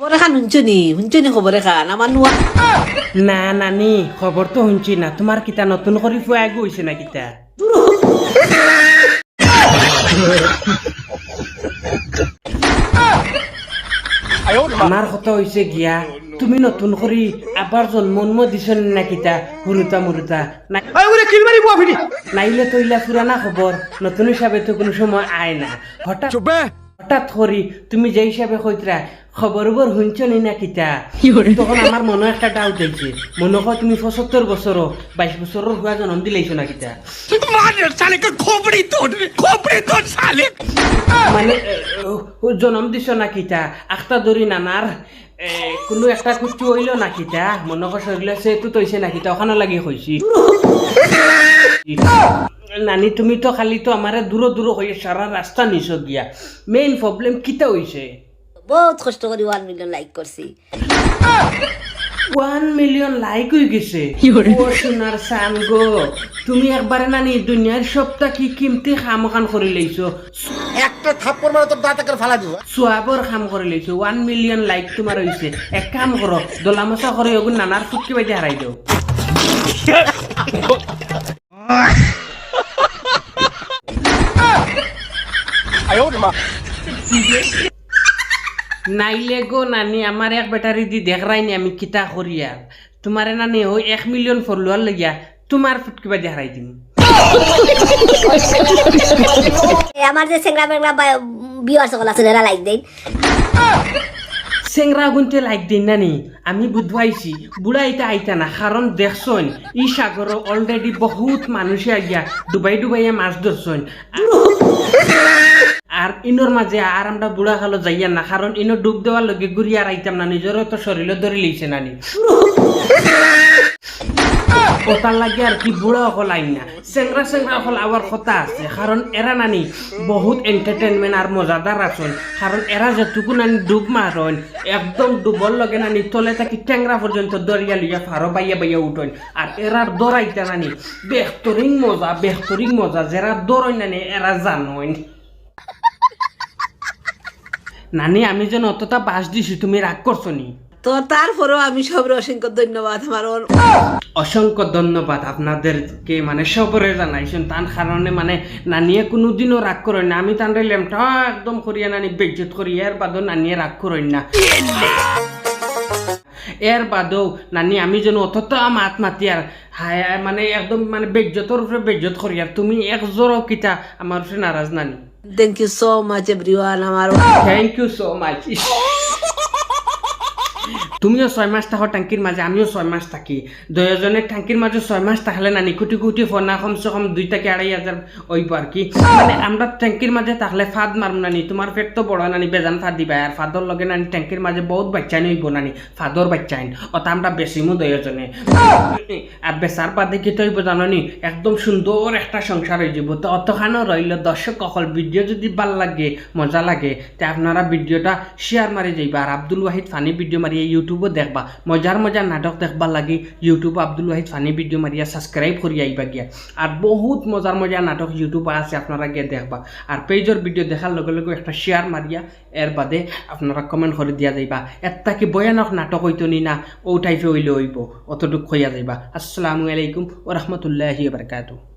খবর এখান শুনছনি শুনছনি খবর এখান আমার নোয়া না নানি খবর তো শুনছি না। তোমার কিতা নতুন করে ফুয়া গৈছে না কিতা? আমার কথা হয়েছে গিয়া তুমি নতুন করে আবার জন্ম দিছ না কিতা? হুরুতা মুরুতা নাইলে তো ইলা পুরানা খবর নতুন হিসাবে তো কোনো সময় আয় না। হঠাৎ হঠাৎ করি তুমি যে হিসাবে কইতরা খবর বর শুনছ নি না কিতা? তখন আমার মনে একটা ডাউট হয়েছে মনে হয় তুমি পঁচাত্তর বছর বাইশ বছরের হুয়া জন্ম দিলাইছো না কিতা? মানে জন্ম দিছ না কিতা? আখটা ধরি নানার এ, কোনো একটা কুচু হইল না কিতা? মনে কর শরীরে সেতু তৈছে না কিতা? ওখানে লাগি হয়েছি নানি তুমি তো খালি তো আমারে দূর দূর হয়ে সারা রাস্তা নিছ গিয়া। মেইন প্রবলেম কিতা হইছে বহুত কষ্ট করে ওয়ান মিলিয়ন লাইক করছি ওয়ান মিলিয়ন লাইক হয়ে গেছে। ও সোনার সান গো। তুমি একবারে নানি দুনিয়ার সবটা কি কিমতি খাম খান করে লইছো একটা থাপ্পড় মারা তোর দাঁতে করে ফালা দিব। সোয়াবর কাম করে লইছো ওয়ান মিলিয়ন লাইক তোমার হইছে এক কাম করো দলা মশা করে ওগুন নানার ফুটকি বাইতে হারাই দাও নাইলে গো নানি আমার এক ব্যাটারি দি দেখরাই নি আমি কিতা করি আর তোমারে নানি ওই এক মিলিয়ন ফলোয়ার লাগিয়া তোমার ফুটকি বাইতে হারাই দিম। এ আমার যে সেংরা বেংরা বিয়ার সকল আছে এরা লাইক দেন চেংরা গুনতে লাইক দিন নানি আমি বুধবাইছি বুড়া এটা আইতা না কারণ দেখছন ই সাগর অলরেডি বহুত মানুষে আইয়া ডুবাই ডুবাইয়া মাছ ধরছন আর ইনোর মাঝে আর আমরা বুড়া খালো যাইয়া না, কারণ ইনো ডুব দেওয়ার লগে ঘুরি আর আইতাম না নিজেরও তো শরীরে ধরে লইছে নানি ওটার লাগে আর কি বুড়া অকল আইন না চেংরা অকল আবার কথা আছে, কারণ এরা নানি বহুত এন্টারটেনমেন্ট আর মজাদার আছেন কারণ এরা যেটুকু নানি ডুব মারন একদম ডুবর লগে নানি তলে থাকি ট্যাংরা পর্যন্ত দরিয়া লইয়া ফারো বাইয়া বাইয়া উঠন, আর এরার দরাইতা নানি বেহতরিং মজা বেহতরিং মজা যারা দরই নানি এরা জানন নানি আমি যেন অতটা বাস দিছি তুমি রাগ করছ নি তো তারপরেও আমি সবরে অসংখ্য ধন্যবাদ আমার অসংখ্য ধন্যবাদ আপনাদেরকে মানে সবরে জানাইছেন তার কারণে মানে নানিয়ে কোনোদিনও রাগ করেন না। আমি তানরে লেমটা একদম করিয়া নানি বেজ্জত করি এর বাদও নানিয়ে রাগ করেন না। এর বাদেও নানি আমি যেন অতটা মাত মাতি আর হায় মানে একদম মানে বেজ্জতর উপরে বেজ্জত করি আর তুমি এক জোরও কিতা আমার উপরে নারাজ নানি। Thank you so much everyone আমার থ্যাংক ইউ সো মাচ তুমিও ছয় মাস থাকো টাঙ্কির মাঝে আমিও ছয় মাস থাকি। দুজনের টাঙ্কির মাঝে ছয় মাস থাকলে নানি, কোটি কোটি ফোনা কমসে কম দুই থেকে আড়াই হাজার ওইব আর কি? মানে আমরা ট্যাঙ্কির মাঝে থাকলে ফাদ মারম নানি তোমার পেট তো বড় নানি, বেজান ফাদ দিবা। আর ফাদর লগে নানি ট্যাঙ্কির মাঝে বহুত বাচ্চা নইব নানি ফাদর বাচ্চা আইন অত আমরা বেশিমু দুজনে আর বেচার বাদে কি তৈব জাননি? একদম সুন্দর একটা সংসার হয়ে যাব। তো অতখানো রইল দর্শক অকল ভিডিও যদি ভালো লাগে, মজা লাগে, তে আপনারা ভিডিওটা শেয়ার মারি যাইবা। আর আব্দুল ওয়াহিদ ফানি ভিডিও মারিয়া ইউটিউবও দেখবা। মজার মজার নাটক দেখবার লাগি YouTube Abdul Wahid funny video মারিয়া সাবস্ক্রাইব করি আইবা গিয়া। আর বহুত মজার মজার নাটক ইউটিউবে আছে আপনারা গিয়ে দেখবা। আর পেজর ভিডিও দেখার লগে লগে একটা শেয়ার মারিয়া এর বাদে আপনারা কমেন্ট করে দিয়া যাইবা। একটা কি ভয়ানক নাটক হইতো নি না ও টাইপে হইলে হইব অতটুক হইয়া যাইবা। আসসালামু আলাইকুম ও রহমতুল্লাহি বারকাতু